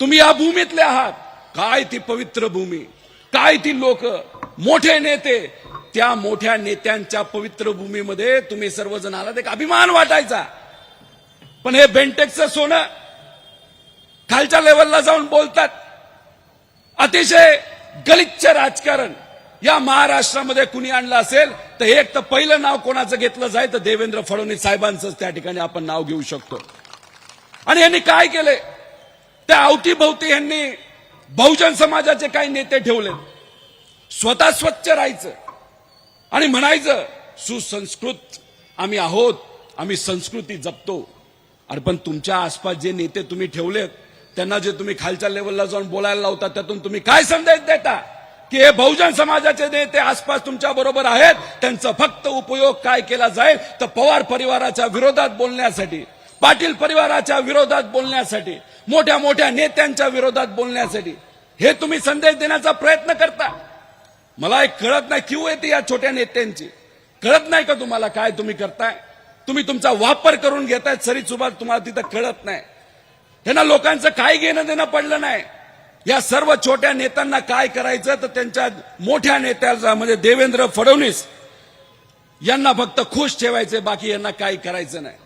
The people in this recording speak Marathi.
तुम्ही या भूमीतले आहात. काय ती पवित्र भूमी? काय ती लोक? मोठे नेते. त्या मोठ्या नेत्यांच्या पवित्र भूमीमध्ये तुम्ही सर्वजण आलात एक अभिमान वाटायचा. पण हे बेंटेक्सचं सोनं खालच्या लेवलला जाऊन बोलतात. अतिशय गलिच्छ राजकारण. या महाराष्ट्रामध्ये कुणी आणलं असेल तर एक तर पहिलं नाव कोणाचं घेतलं जाईल तर देवेंद्र फडणवीस साहेबांचंच त्या ठिकाणी आपण नाव घेऊ शकतो. आणि यांनी काय केलंय त्या अवतीभवती यांनी बहुजन समाजाचे काही नेते ठेवले. स्वतः स्वच्छ राहायचं. आणि म्हणायचं सुसंस्कृत आम्ही आहोत आम्ही संस्कृती जपतो. अरे पण तुमच्या आसपास जे नेते तुम्ही ठेवलेत त्यांना जे तुम्ही खालच्या लेवलला जाऊन बोलायला लावता त्यातून तुम्ही काय संदेश देता? की हे बहुजन समाजाचे नेते आसपास तुमच्या बरोबर आहेत त्यांचा फक्त उपयोग काय केला जाईल तर पवार परिवाराच्या विरोधात बोलण्यासाठी. पाटील परिवाराच्या विरोधात बोलण्यासाठी मोठ्या मोठ्या नेत्यांच्या विरोधात बोलण्यासाठी हे तुम्ही संदेश देण्याचा प्रयत्न करता. मला एक कळत नाही क्यू येते या छोट्या नेत्यांची? कळत नाही का तुम्हाला काय तुम्ही करताय? तुम्ही तुमचा वापर करून घेताय सरी सुभाष तुम्हाला तिथं कळत नाही. त्यांना लोकांचं काय घेणं देणं पडलं नाही. या सर्व छोट्या नेत्यांना काय करायचं तर त्यांच्या मोठ्या नेत्याचा म्हणजे देवेंद्र फडणवीस यांना फक्त खुश ठेवायचे बाकी यांना काही करायचं नाही.